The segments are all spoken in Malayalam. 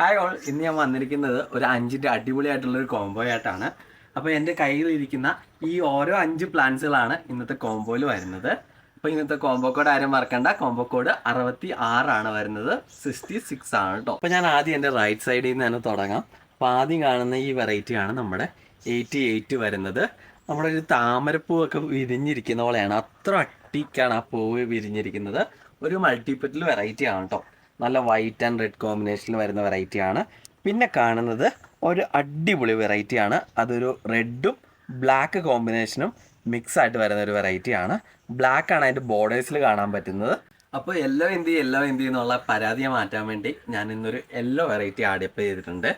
ഹായ് ഓൾ ഇന്ന് ഞാൻ വന്നിരിക്കുന്നത് ഒരു അഞ്ചിന്റെ അടിപൊളിയായിട്ടുള്ള ഒരു കോംബോ ആയിട്ടാണ് അപ്പോൾ എന്റെ കയ്യിലിരിക്കുന്ന ഈ ഓരോ അഞ്ച് പ്ലാൻസുകളാണ് ഇന്നത്തെ കോംബോയിൽ വരുന്നത്. അപ്പോൾ ഇന്നത്തെ കോംബോ കോഡ് ആരും മറക്കണ്ട. കോംബോ കോഡ് അറുപത്തി ആറാണ് വരുന്നത്. സിക്സ്റ്റി സിക്സ് ആണ് കേട്ടോ അപ്പോൾ ഞാൻ ആദ്യം എന്റെ റൈറ്റ് സൈഡിൽ നിന്ന് തന്നെ തുടങ്ങാം. അപ്പോൾ ആദ്യം കാണുന്ന ഈ വെറൈറ്റിയാണ് നമ്മുടെ എയ്റ്റി എയ്റ്റ് വരുന്നത്. നമ്മുടെ ഒരു താമരപ്പൂവൊക്കെ വിരിഞ്ഞിരിക്കുന്ന പോലെയാണ്. അത്ര അട്ടിക്കാണ് ആ പൂവ് വിരിഞ്ഞിരിക്കുന്നത്. ഒരു മൾട്ടിപ്പറ്റിൽ വെറൈറ്റി ആണ് കേട്ടോ നല്ല വൈറ്റ് ആൻഡ് റെഡ് കോമ്പിനേഷനിൽ വരുന്ന വെറൈറ്റിയാണ് പിന്നെ കാണുന്നത് ഒരു അടിപൊളി വെറൈറ്റിയാണ് അതൊരു റെഡും ബ്ലാക്ക് കോമ്പിനേഷനും മിക്സ് ആയിട്ട് വരുന്ന ഒരു വെറൈറ്റിയാണ് ബ്ലാക്ക് ആണ് അതിന്റെ ബോർഡേഴ്സിൽ കാണാൻ പറ്റുന്നത്. അപ്പോൾ യെല്ലോ എന്തി യെല്ലോ എന്തി എന്നുള്ള പരാതിയെ മാറ്റാൻ വേണ്ടി ഞാൻ ഇന്നൊരു യെല്ലോ വെറൈറ്റി ആഡ് അപ്പ് ചെയ്തിട്ടുണ്ട്.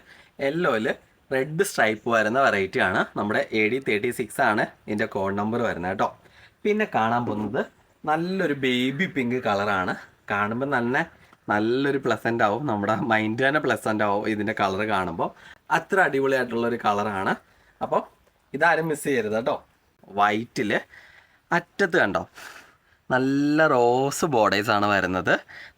യെല്ലോയിൽ റെഡ് സ്ട്രൈപ്പ് വരുന്ന വെറൈറ്റിയാണ് നമ്മുടെ എ ഡി തേർട്ടി സിക്സ് ആണ് ഇതിന്റെ കോഡ് നമ്പർ വരുന്നത് കേട്ടോ. പിന്നെ കാണാൻ പോകുന്നത് നല്ലൊരു ബേബി പിങ്ക് കളറാണ് കാണുമ്പോൾ നല്ല നല്ലൊരു പ്ലസന്റ് ആവും. നമ്മുടെ മൈൻഡ് തന്നെ പ്ലസന്റ് ആവും ഇതിന്റെ കളർ കാണുമ്പോൾ അത്ര അടിപൊളിയായിട്ടുള്ള ഒരു കളറാണ് അപ്പോൾ ഇതാരും മിസ് ചെയ്യരുത് കേട്ടോ. വൈറ്റിൽ അറ്റത്ത് കണ്ടോ? നല്ല റോസ് ബോർഡേഴ്സ് ആണ് വരുന്നത്.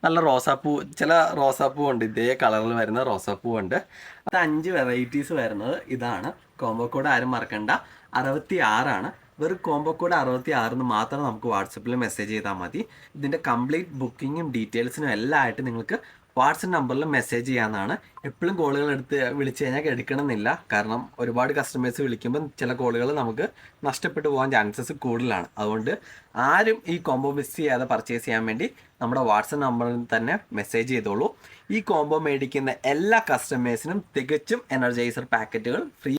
നല്ല റോസാപ്പൂ ചില റോസാപ്പൂ ഉണ്ട്. ഇതേ കളറിൽ വരുന്ന റോസാപ്പൂ ഉണ്ട്. അത് അഞ്ച് വെറൈറ്റീസ് വരുന്നത്. ഇതാണ്. കോംബോ കോഡ് ആരും മറക്കണ്ട. അറുപത്തി ആറാണ് വെറും കോംബോ കോഡ് അറുപത്തി ആറിന് മാത്രം നമുക്ക് വാട്സപ്പിൽ മെസ്സേജ് ചെയ്താൽ മതി. ഇതിന്റെ കംപ്ലീറ്റ് ബുക്കിങ്ങും ഡീറ്റെയിൽസിനും എല്ലാം ആയിട്ട് നിങ്ങൾക്ക് വാട്സപ്പ് നമ്പറിൽ മെസ്സേജ് ചെയ്യാമെന്നാണ് എപ്പോഴും കോളുകൾ എടുത്ത് വിളിച്ചു കഴിഞ്ഞാൽ എടുക്കണമെന്നില്ല. കാരണം ഒരുപാട് കസ്റ്റമേഴ്സ് വിളിക്കുമ്പോൾ ചില കോളുകൾ നമുക്ക് നഷ്ടപ്പെട്ടു പോകാൻ ചാൻസസ് കൂടുതലാണ്. അതുകൊണ്ട് ആരും ഈ കോംബോ മിസ് ചെയ്യാതെ പർച്ചേസ് ചെയ്യാൻ വേണ്ടി നമ്മുടെ വാട്സപ്പ് നമ്പറിൽ തന്നെ മെസ്സേജ് ചെയ്തോളൂ. ഈ കോംബോ മേടിക്കുന്ന എല്ലാ കസ്റ്റമേഴ്സിനും തികച്ചും എനർജൈസർ പാക്കറ്റുകൾ ഫ്രീ